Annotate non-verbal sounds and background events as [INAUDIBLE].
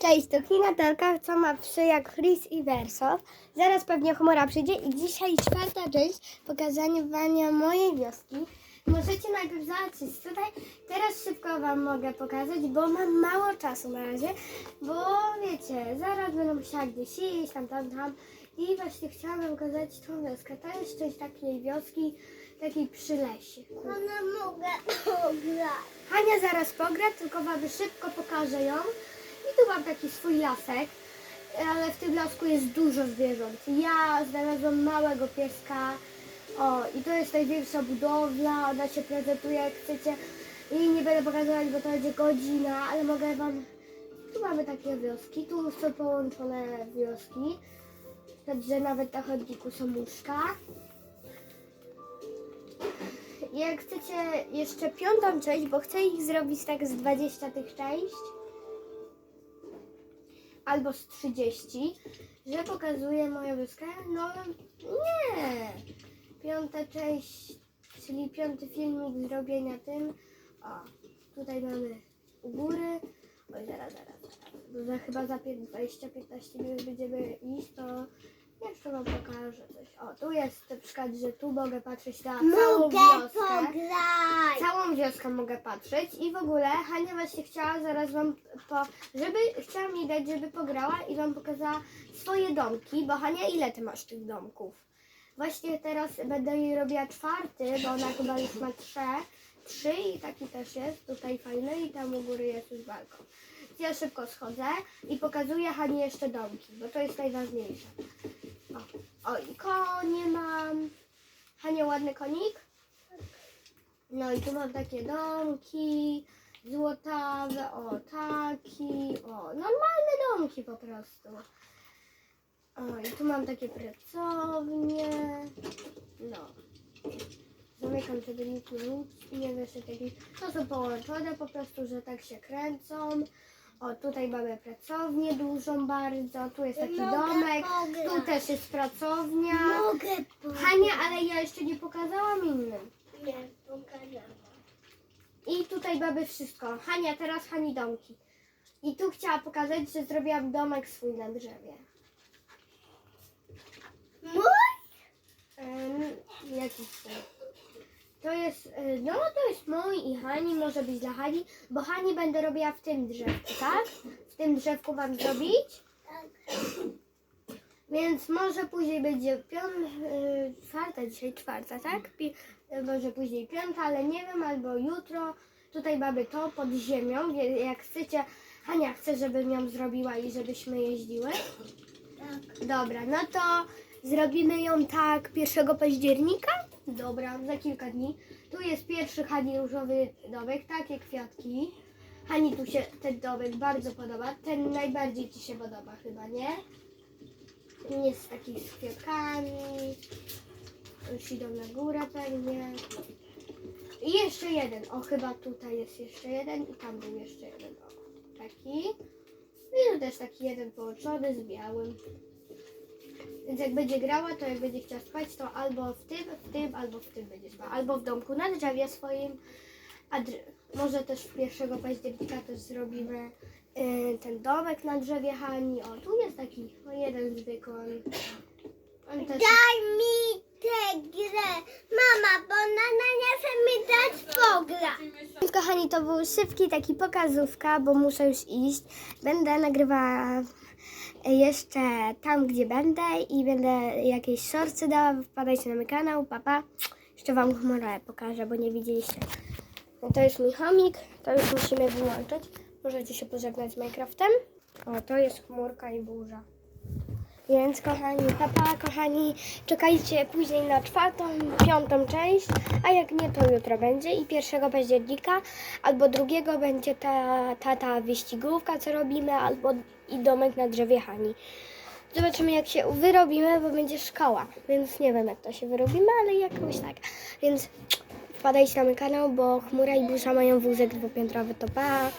Cześć, to Kinatorka, co ma psy jak Chris i Wersow. Zaraz pewnie chmura przyjdzie i dzisiaj czwarta część pokazywania mojej wioski. Możecie najpierw zobaczyć tutaj. Teraz szybko Wam mogę pokazać, bo mam mało czasu na razie, bo wiecie, zaraz będę musiała gdzieś iść, tam, tam, tam. I właśnie chciałam pokazać tą wioskę. To jest część takiej wioski, takiej przy lesie. Ona mogę [CLEARS THROAT] pograć. Hania zaraz pogra, tylko Wam szybko pokażę ją. I tu mam taki swój lasek, ale w tym lasku jest dużo zwierząt. Ja znalazłam małego pieska. O, i to jest największa budowla, ona się prezentuje jak chcecie. I nie będę pokazywać, bo to będzie godzina, ale mogę Wam... Tu mamy takie wioski, tu są połączone wioski. Także nawet na chodniku są łóżka. Jak chcecie jeszcze piątą część, bo chcę ich zrobić tak z 20 tych część, albo z 30, że pokazuję moją wyspę. No nie! Piąta część, czyli piąty filmik zrobienia tym. O, tutaj mamy u góry. Oj, zaraz, zaraz, zaraz. Za, chyba za 20-15 minut będziemy iść, to jeszcze wam pokażę coś. O, tu jest na przykład, że tu mogę patrzeć na całą Mogę wioskę. pograć. Całą wioskę mogę patrzeć i w ogóle Hania właśnie chciała zaraz wam po, żeby, chciała mi dać, żeby pograła i wam pokazała swoje domki, bo Hania ile ty masz tych domków? Właśnie teraz będę jej robiła czwarty, bo ona chyba już ma trzy, trzy i taki też jest, tutaj fajny i tam u góry jest już balkon. Ja szybko schodzę i pokazuję Hani jeszcze domki, bo to jest najważniejsze. O, i konie mam. Hania, ładny konik? No i tu mam takie domki złotawe, o taki, o normalne domki po prostu. O i tu mam takie pracownie, no. Zamykam, żeby nikt nie, nic nie wyszedł. taki- To są połączone po prostu, że tak się kręcą. O, tutaj mamy pracownię dużą bardzo, tu jest taki Mogę domek, pograć. tu też jest pracownia. Mogę pograć. Hania, ale ja jeszcze nie pokazałam innym. Nie, pokazałam. I tutaj mamy wszystko. Hania, teraz Hani domki. I tu chciała pokazać, że zrobiłam domek swój na drzewie. Mój? Um, jaki swój? To jest, y, no to jest mój i Hani, może być dla Hani, bo Hani będę robiła w tym drzewku, tak? W tym drzewku mam zrobić. Tak. Więc może później będzie piąt, y, czwarta, dzisiaj czwarta, tak? Pi, y, może później piąta, ale nie wiem, albo jutro. Tutaj mamy to pod ziemią, wie- jak chcecie, Hania chce, żebym ją zrobiła i żebyśmy jeździły. Tak. Dobra, no to zrobimy ją tak 1 października? Dobra, za kilka dni. Tu jest pierwszy Hani różowy domek, takie kwiatki. Hani tu się ten domek bardzo podoba. Ten najbardziej Ci się podoba chyba, nie? Jest taki z kwiatkami. Już idą na górę pewnie. I jeszcze jeden. O, chyba tutaj jest jeszcze jeden i tam był jeszcze jeden. O, taki. I tu też taki jeden połączony z białym. Więc jak będzie grała, to jak będzie chciała spać, to albo w tym, w tym, albo w tym będzie spała. Albo w domku na drzewie swoim. A dr- może też 1 października też zrobimy y, ten domek na drzewie Hani. O, tu jest taki o, jeden zwykły. On też Daj mi tę grę. Mama, bo ona nie chce mi dać pograć. Kochani, to był szybki taki pokazówka, bo muszę już iść. Będę nagrywała jeszcze tam, gdzie będę i będę jakieś shortsy dała. Wpadajcie na mój kanał, papa. Jeszcze Wam chmurę pokażę, bo nie widzieliście. No to jest mój chomik, to już musimy wyłączyć. Możecie się pożegnać z Minecraftem. O, to jest chmurka i burza. Więc kochani, papa, kochani, czekajcie później na czwartą, piątą część, a jak nie, to jutro będzie i 1 października, albo drugiego będzie ta, ta, ta wyścigówka, co robimy, albo i domek na drzewie Hani. Zobaczymy, jak się wyrobimy, bo będzie szkoła, więc nie wiem, jak to się wyrobimy, ale jakoś tak. Więc wpadajcie na mój kanał, bo Chmura i Burza mają wózek dwupiętrowy, to pa!